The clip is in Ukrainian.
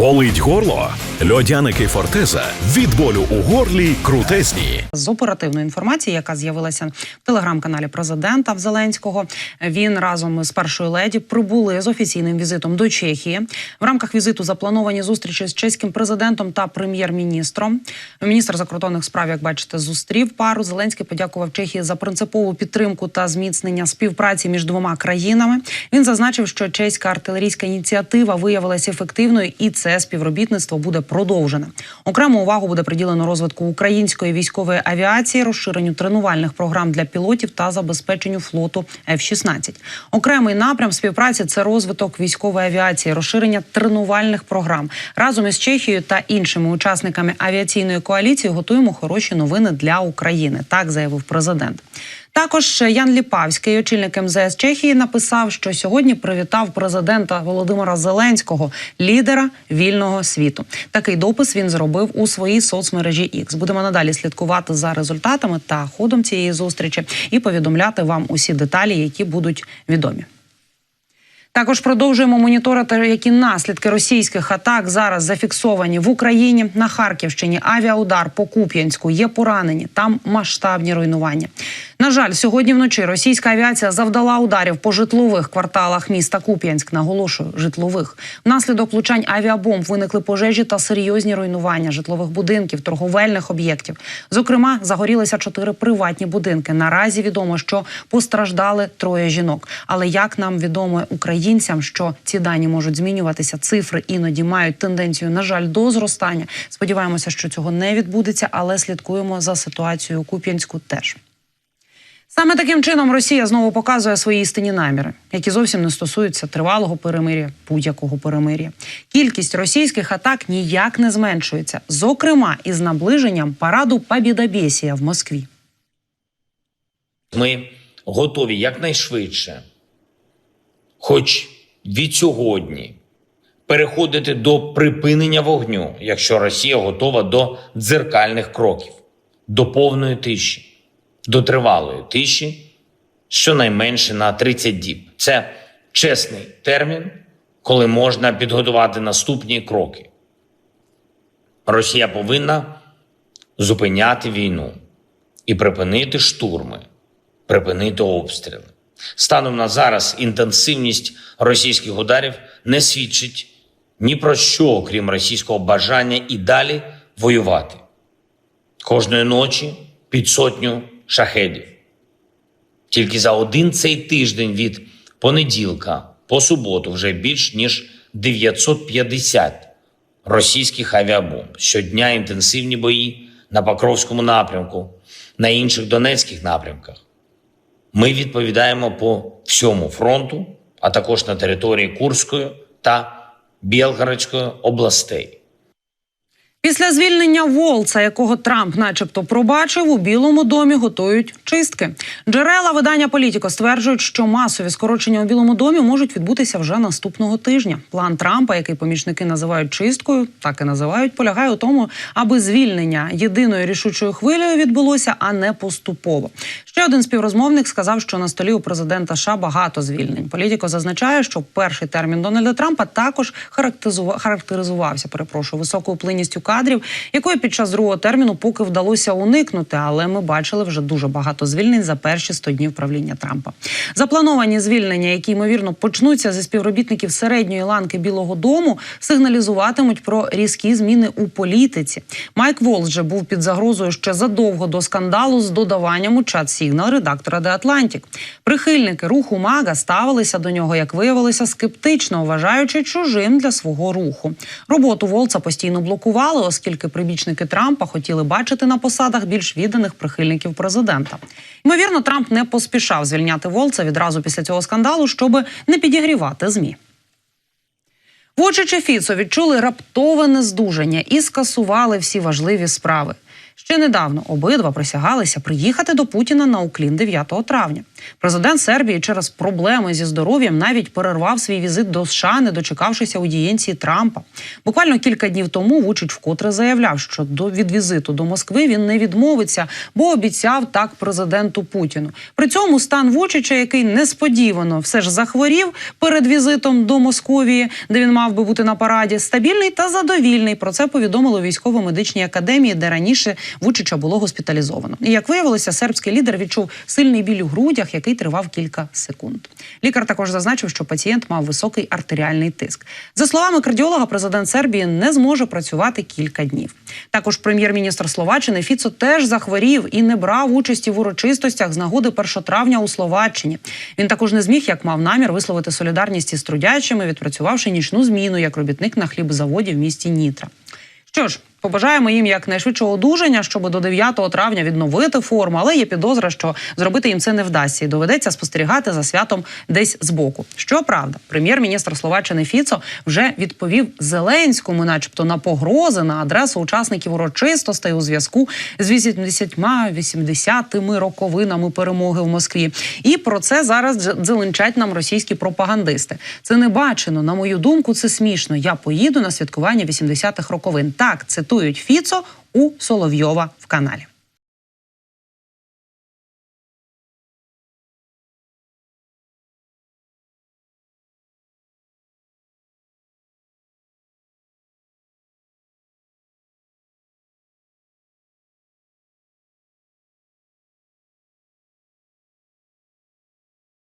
Болить горло? Льодяники Фортеза від болю у горлі крутезні. з оперативної інформації, яка з'явилася в телеграм-каналі президента Зеленського. Він разом з першою леді прибули з офіційним візитом до Чехії. В рамках візиту заплановані зустрічі з чеським президентом та прем'єр-міністром. Міністр закордонних справ, як бачите, зустрів пару. Зеленський подякував Чехії за принципову підтримку та зміцнення співпраці між двома країнами. Він зазначив, що чеська артилерійська ініціатива виявилася ефективною, і це співробітництво буде продовжене. Окрему увагу буде приділено розвитку української військової авіації, розширенню тренувальних програм для пілотів та забезпеченню флоту F-16. Окремий напрям співпраці це розвиток військової авіації, розширення тренувальних програм. Разом із Чехією та іншими учасниками авіаційної коаліції готуємо хороші новини для України. Так заявив президент. Також Ян Ліпавський, очільник МЗС Чехії, написав, що сьогодні привітав президента Володимира Зеленського, лідера вільного світу. Такий допис він зробив у своїй соцмережі X. Будемо надалі слідкувати за результатами та ходом цієї зустрічі і повідомляти вам усі деталі, які будуть відомі. Також продовжуємо моніторити, які наслідки російських атак зараз зафіксовані в Україні на Харківщині. Авіаудар по Куп'янську є поранені. Там масштабні руйнування. На жаль, сьогодні вночі російська авіація завдала ударів по житлових кварталах міста Куп'янськ. Наголошую, житлових. Внаслідок влучань авіабомб виникли пожежі та серйозні руйнування житлових будинків, торговельних об'єктів. Зокрема, загорілися чотири приватні будинки. Наразі відомо, що постраждали троє жінок. Але як нам відомо українцям, що ці дані можуть змінюватися, цифри іноді мають тенденцію, на жаль, до зростання. Сподіваємося, що цього не відбудеться, але слідкуємо за ситуацією у Куп'янську теж. Саме таким чином Росія знову показує свої істинні наміри, які зовсім не стосуються тривалого перемир'я, будь-якого перемир'я. Кількість російських атак ніяк не зменшується, зокрема із наближенням параду Побєдобєсія в Москві. Ми готові якнайшвидше, хоч від сьогодні, переходити до припинення вогню, якщо Росія готова до дзеркальних кроків, до повної тиші, до тривалої тиші, щонайменше на 30 діб. Це чесний термін, коли можна підготувати наступні кроки. Росія повинна зупиняти війну і припинити штурми, припинити обстріли. Станом на зараз інтенсивність російських ударів не свідчить ні про що, окрім російського бажання і далі воювати. Кожної ночі під сотню шахедів. Тільки за один цей тиждень від понеділка по суботу вже більш ніж 950 російських авіабомб. Щодня інтенсивні бої на Покровському напрямку, на інших Донецьких напрямках. Ми відповідаємо по всьому фронту, а також на території Курської та Білгородської областей. Після звільнення Волца, якого Трамп, начебто, пробачив, у Білому домі готують чистки. Джерела видання Політіко стверджують, що масові скорочення у Білому домі можуть відбутися вже наступного тижня. План Трампа, який помічники називають чисткою, так і називають, полягає у тому, аби звільнення єдиною рішучою хвилею відбулося, а не поступово. Ще один співрозмовник сказав, що на столі у президента США багато звільнень. Політіко зазначає, що перший термін Дональда Трампа також характеризува- характеризувався, перепрошую, високою плинністю кадрів, якої під час другого терміну поки вдалося уникнути. Але ми бачили вже дуже багато звільнень за перші 100 днів правління Трампа. Заплановані звільнення, які ймовірно почнуться зі співробітників середньої ланки Білого Дому, сигналізуватимуть про різкі зміни у політиці. Майк Волс же був під загрозою ще задовго до скандалу з додаванням у чат Сігнал редактора The Atlantic. Прихильники руху Мага ставилися до нього, як виявилося, скептично, вважаючи чужим для свого руху. Роботу Волца постійно блокували, оскільки прибічники Трампа хотіли бачити на посадах більш відданих прихильників президента. Ймовірно, Трамп не поспішав звільняти Волца відразу після цього скандалу, щоб не підігрівати змі. Вучичі Фіцо відчули раптове нездужання і скасували всі важливі справи. Ще недавно обидва присягалися приїхати до Путіна на Уклін 9 травня. Президент Сербії через проблеми зі здоров'ям навіть перервав свій візит до США, не дочекавшися аудієнції Трампа. Буквально кілька днів тому Вучич вкотре заявляв, що до від візиту до Москви він не відмовиться, бо обіцяв так президенту Путіну. При цьому стан Вучича, який несподівано все ж захворів перед візитом до Московії, де він мав би бути на параді, стабільний та задовільний. Про це повідомили у військово-медичній академії, де раніше Вучича було госпіталізовано. І як виявилося, сербський лідер відчув сильний біль у грудях, який тривав кілька секунд. Лікар також зазначив, що пацієнт мав високий артеріальний тиск. За словами кардіолога, президент Сербії не зможе працювати кілька днів. Також прем'єр-міністр Словаччини Фіцо теж захворів і не брав участі в урочистостях з нагоди 1 травня у Словаччині. Він також не зміг, як мав намір, висловити солідарність із трудячими, відпрацювавши нічну зміну як робітник на хлібозаводі в місті Нітра. Що ж, побажаємо їм якнайшвидшого одужання, щоб до 9 травня відновити форму, але є підозра, що зробити їм це не вдасться, і доведеться спостерігати за святом десь збоку. Щоправда, прем'єр-міністр Словаччини Фіцо вже відповів Зеленському, начебто, на погрози на адресу учасників урочистостей у зв'язку з 80-80 роковинами перемоги в Москві. І про це зараз дзеленчать нам російські пропагандисти. Це не бачено. На мою думку, це смішно. Я поїду на святкування 80-х роковин. Так цитують Фіцо у Соловйова в каналі.